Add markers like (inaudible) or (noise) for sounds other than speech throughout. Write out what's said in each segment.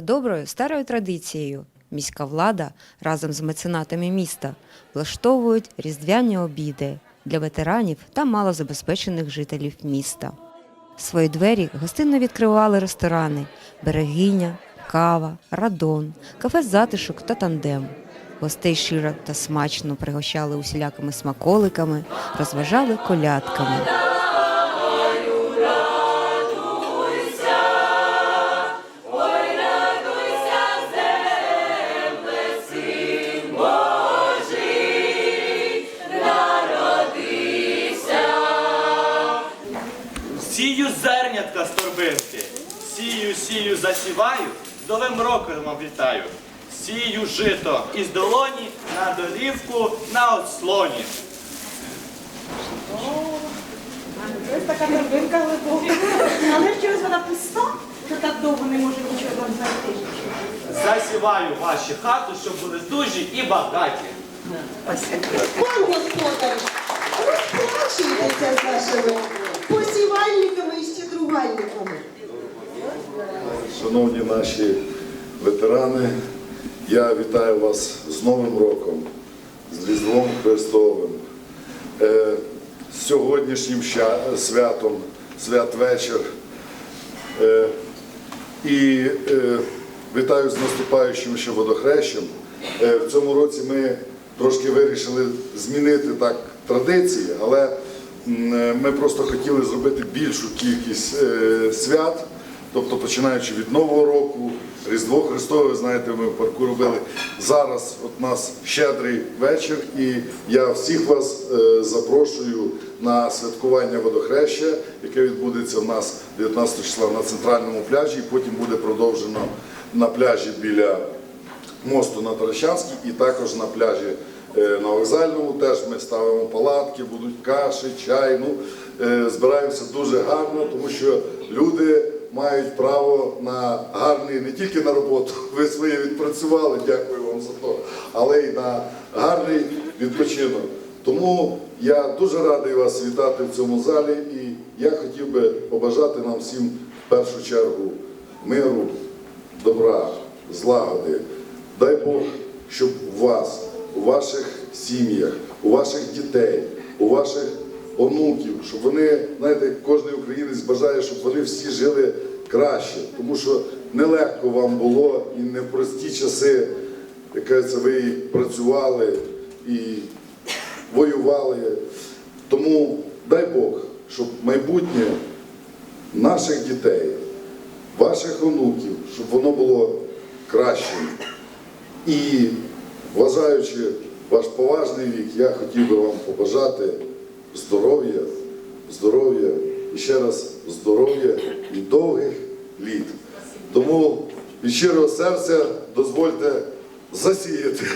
доброю старою традицією міська влада разом з меценатами міста влаштовують різдвяні обіди для ветеранів та малозабезпечених жителів міста. Свої двері гостинно відкривали ресторани Берегиня, Кава, Радон, кафе Затишок та Тандем. Гостей щиро та смачно пригощали усілякими смаколиками, розважали колядками. Зернятка з торбинки, сію, сію, засіваю, з новим роком вітаю. Сію жито із долоні на долівку на ослоні. Ось така торбинка глибока. Але чогось вона пуста, що так довго не може нічого вам знайти. Засіваю ваші хати, щоб були дужі і багаті. Пан господар, розплачуйтеся з нашими. Шановні наші ветерани, я вітаю вас з Новим роком, з Різдвом Христовим, е, з сьогоднішнім святом, святвечір. Е, І е, вітаю з наступаючим ще водохрещем. В цьому році ми трошки вирішили змінити так традиції, але ми просто хотіли зробити більшу кількість е, свят. Тобто, починаючи від Нового року, Різдво Христове, знаєте, ми в парку робили. Зараз от нас щедрий вечір, і я всіх вас е, запрошую на святкування водохреща, яке відбудеться у нас 19 числа на центральному пляжі, і потім буде продовжено на пляжі біля мосту на Таращанській і також на пляжі е, на вокзальному. Теж ми ставимо палатки, будуть каші, чай. Ну, е, збираємося дуже гарно, тому що люди мають право на гарний не тільки на роботу, (laughs) ви своє відпрацювали, дякую вам за то, але й на гарний відпочинок. Тому я дуже радий вас вітати в цьому залі, і я хотів би побажати нам всім в першу чергу миру, добра, злагоди. Дай Бог, щоб у вас, у ваших сім'ях, у ваших дітей, у ваших онуків, щоб вони, знаєте, кожен українець бажає, щоб вони всі жили краще, тому що нелегко вам було і не в прості часи, як кажеться, ви працювали і воювали. Тому дай Бог, щоб майбутнє наших дітей, ваших онуків, щоб воно було кращим. І вважаючи ваш поважний вік, я хотів би вам побажати здоров'я, здоров'я і ще раз здоров'я і довгих літ. Тому від щирого серця дозвольте засіяти.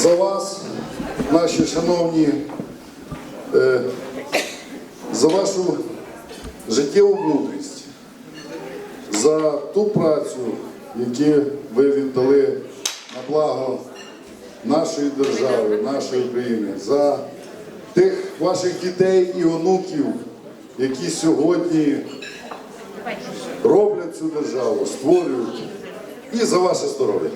За вас, наші шановні, е, за вашу життєву мудрість, за ту працю, яку ви віддали на благо нашої держави, нашої країни, за тих ваших дітей і онуків, які сьогодні роблять цю державу, створюють, і за ваше здоров'я.